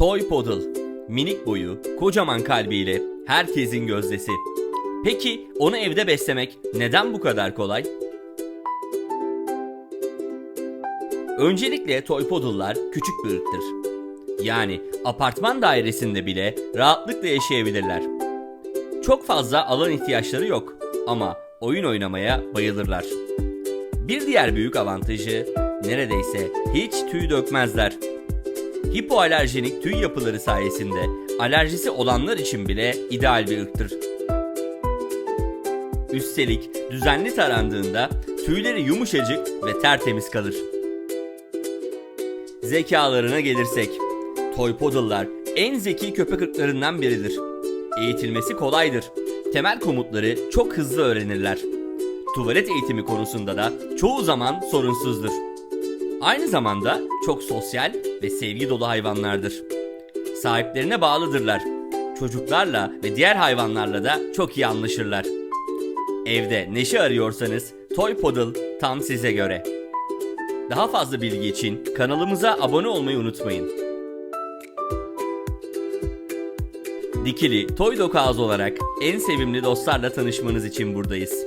Toy Poodle. Minik boyu, kocaman kalbiyle herkesin gözdesi. Peki onu evde beslemek neden bu kadar kolay? Öncelikle Toy Poodle'lar küçük bir ırktır. Yani apartman dairesinde bile rahatlıkla yaşayabilirler. Çok fazla alan ihtiyaçları yok ama oyun oynamaya bayılırlar. Bir diğer büyük avantajı neredeyse hiç tüy dökmezler. Hipoalerjenik tüy yapıları sayesinde alerjisi olanlar için bile ideal bir ırktır. Üstelik düzenli tarandığında tüyleri yumuşacık ve tertemiz kalır. Zekalarına gelirsek, Toy Poodle'lar en zeki köpek ırklarından biridir. Eğitilmesi kolaydır. Temel komutları çok hızlı öğrenirler. Tuvalet eğitimi konusunda da çoğu zaman sorunsuzdur. Aynı zamanda çok sosyal ve sevgi dolu hayvanlardır. Sahiplerine bağlıdırlar. Çocuklarla ve diğer hayvanlarla da çok iyi anlaşırlar. Evde neşe arıyorsanız Toy Poodle tam size göre. Daha fazla bilgi için kanalımıza abone olmayı unutmayın. Dikili Toy Dog olarak en sevimli dostlarla tanışmanız için buradayız.